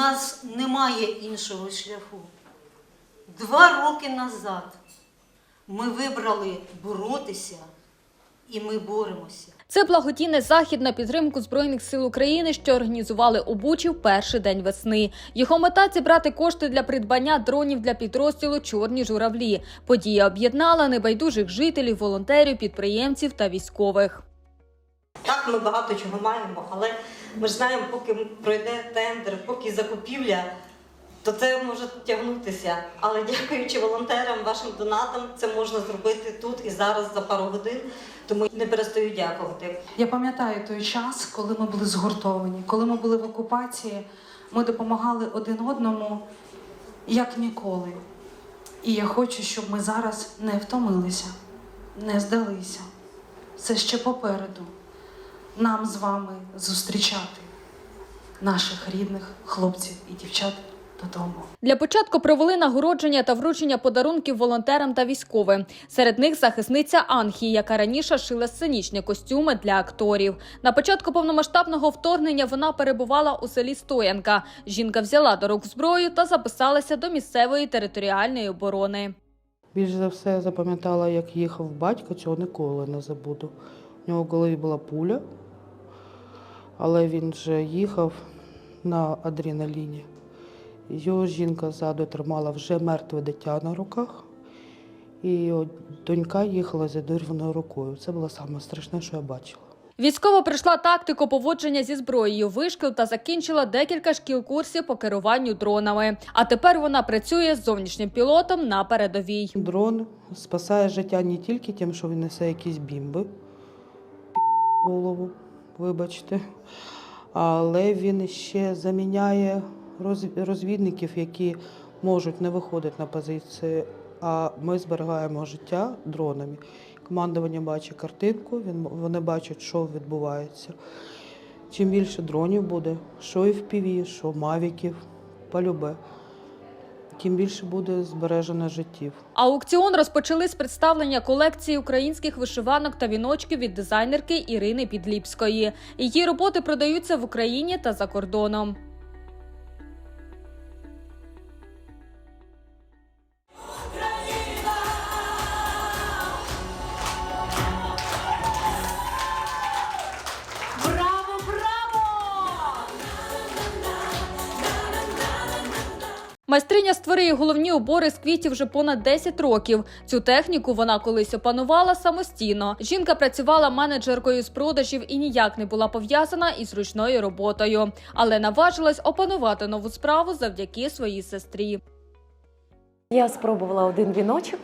нас немає іншого шляху. Два роки назад ми вибрали боротися, і ми боремося. Це благодійний захід на підтримку збройних сил України, що організували у Бучі в перший день весни. Його мета зібрати кошти для придбання дронів для підрозділу Чорні журавлі. Подія об'єднала небайдужих жителів, волонтерів, підприємців та військових. Так, ми багато чого маємо, але ми ж знаємо, поки пройде тендер, поки закупівля, то це може тягнутися. Але дякуючи волонтерам, вашим донатам, це можна зробити тут і зараз за пару годин. Тому не перестаю дякувати. Я пам'ятаю той час, коли ми були згуртовані, коли ми були в окупації, ми допомагали один одному як ніколи. І я хочу, щоб ми зараз не втомилися, не здалися. Це ще попереду. Нам з вами зустрічати наших рідних хлопців і дівчат додому. Для початку провели нагородження та вручення подарунків волонтерам та військовим. Серед них захисниця Анхі, яка раніше шила сценічні костюми для акторів. На початку повномасштабного вторгнення вона перебувала у селі Стоянка. Жінка взяла до рук зброю та записалася до місцевої територіальної оборони. Більш за все запам'ятала, як їхав батько, цього ніколи не забуду. У нього в голові була пуля, але він вже їхав на адреналіні. Його жінка ззаду тримала вже мертве дитя на руках, і донька їхала з задирваною рукою. Це було саме страшне, що я бачила. Військова прийшла тактику поводження зі зброєю вишкіл та закінчила декілька шкіл курсів по керуванню дронами. А тепер вона працює з зовнішнім пілотом на передовій. Дрон спасає життя не тільки тим, що він несе якісь бімби, голову, вибачте, але він ще заміняє розвідників, які можуть не виходити на позиції, а ми зберігаємо життя дронами. Командування бачить картинку, вони бачать, що відбувається. Чим більше дронів буде, що і в піві, що мавіків, полюбе, тим більше буде збережено життів. Аукціон розпочали з представлення колекції українських вишиванок та віночків від дизайнерки Ірини Підліпської. Її роботи продаються в Україні та за кордоном. Майстриня створює головні убори з квітів вже понад 10 років. Цю техніку вона колись опанувала самостійно. Жінка працювала менеджеркою з продажів і ніяк не була пов'язана із ручною роботою, але наважилась опанувати нову справу завдяки своїй сестрі. Я спробувала один віночок,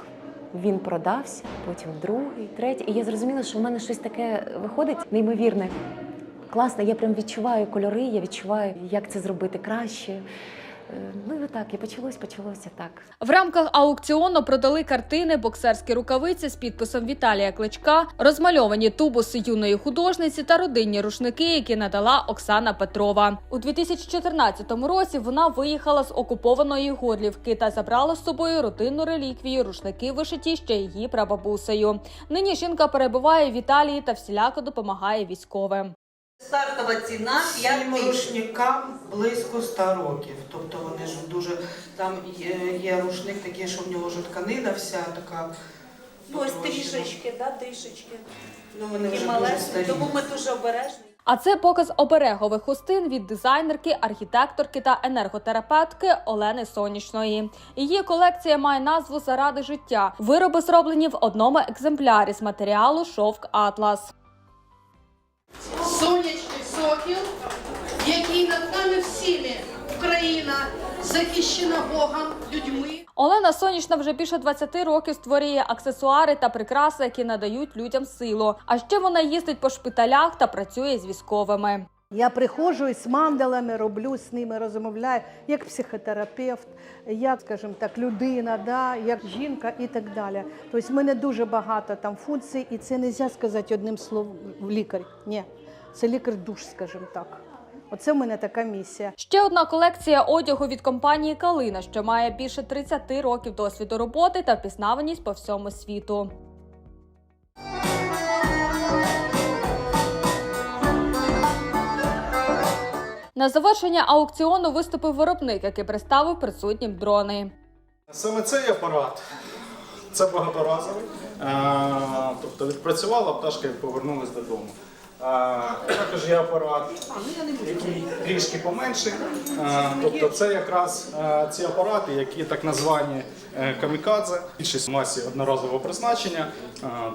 він продався, потім другий, третій. І я зрозуміла, що в мене щось таке виходить неймовірне. Класно, я прям відчуваю кольори, я відчуваю, як це зробити краще. Ну і отак, і почалось, почалося так. В рамках аукціону продали картини, боксерські рукавиці з підписом Віталія Кличка, розмальовані тубуси юної художниці та родинні рушники, які надала Оксана Петрова. У 2014 році вона виїхала з окупованої Горлівки та забрала з собою родинну реліквію рушники вишиті ще її прабабусею. Нині жінка перебуває в Італії та всіляко допомагає військовим. Стартова ціна 5 Цим тисяч. рушникам близько 100 років. Тобто вони ж дуже там є, є рушник такий, що в нього вже тканина вся така. Ну, ось потрощена. трішечки, да, трішечки. Ну вони Такі вже дуже малесенькі, старі. тому ми дуже обережні. А це показ оберегових хустин від дизайнерки, архітекторки та енерготерапевтки Олени Сонячної. Її колекція має назву Заради життя. Вироби зроблені в одному екземплярі з матеріалу шовк Атлас. Сонячний сокіл, який над нами всіми Україна захищена Богом, людьми. Олена Сонячна вже більше 20 років створює аксесуари та прикраси, які надають людям силу. А ще вона їздить по шпиталях та працює з військовими. Я приходжу і з мандалами роблю з ними, розмовляю як психотерапевт, як, скажімо так, людина, да, як жінка і так далі. Тобто в мене дуже багато там функцій, і це не можна сказати одним словом лікар. Ні, це лікар-душ, скажімо так. Оце в мене така місія. Ще одна колекція одягу від компанії Калина, що має більше 30 років досвіду роботи та впізнаваність по всьому світу. На завершення аукціону виступив виробник, який представив присутнім дрони. Саме цей апарат це багаторазовий. Тобто відпрацювала пташка і повернулась додому. Також є апарат, який трішки поменший. Тобто це якраз ці апарати, які так названі е, камікадзе, більшість масі одноразового призначення.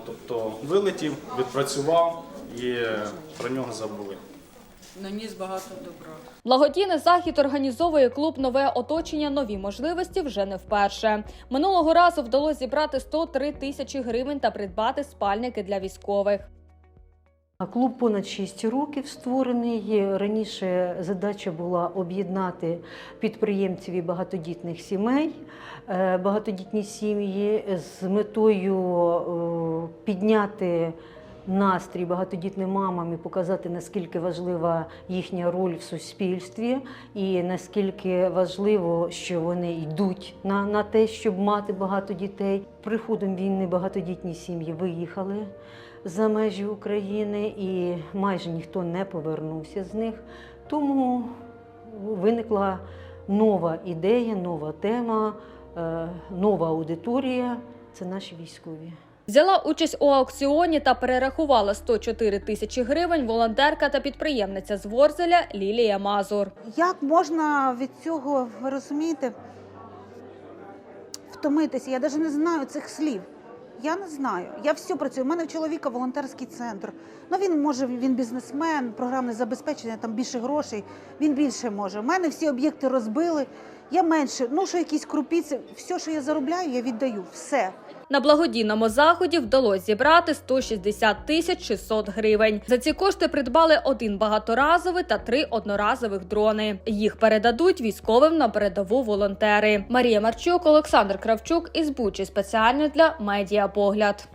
Тобто вилетів, відпрацював і про нього забули. Наніс багато добра. Благодійний захід організовує клуб Нове оточення нові можливості вже не вперше. Минулого разу вдалося зібрати 103 тисячі гривень та придбати спальники для військових. Клуб понад 6 років створений. Раніше задача була об'єднати підприємців і багатодітних сімей, е, багатодітні сім'ї з метою е, підняти настрій багатодітним мамам і показати, наскільки важлива їхня роль в суспільстві, і наскільки важливо, що вони йдуть на, на те, щоб мати багато дітей. Приходом війни багатодітні сім'ї виїхали за межі України і майже ніхто не повернувся з них. Тому виникла нова ідея, нова тема, е, нова аудиторія це наші військові. Взяла участь у аукціоні та перерахувала 104 тисячі гривень волонтерка та підприємниця з Ворзеля Лілія Мазур. Як можна від цього, ви розумієте, втомитися? Я навіть не знаю цих слів. Я не знаю. Я все працюю. У мене в чоловіка волонтерський центр. Ну він може, він бізнесмен, програмне забезпечення, там більше грошей, він більше може. У мене всі об'єкти розбили. Я менше, ну що якісь крупіці, все, що я заробляю, я віддаю. Все. На благодійному заході вдалося зібрати 160 тисяч 600 гривень. За ці кошти придбали один багаторазовий та три одноразових дрони. Їх передадуть військовим на передову волонтери. Марія Марчук, Олександр Кравчук із Бучі спеціально для медіапогляд.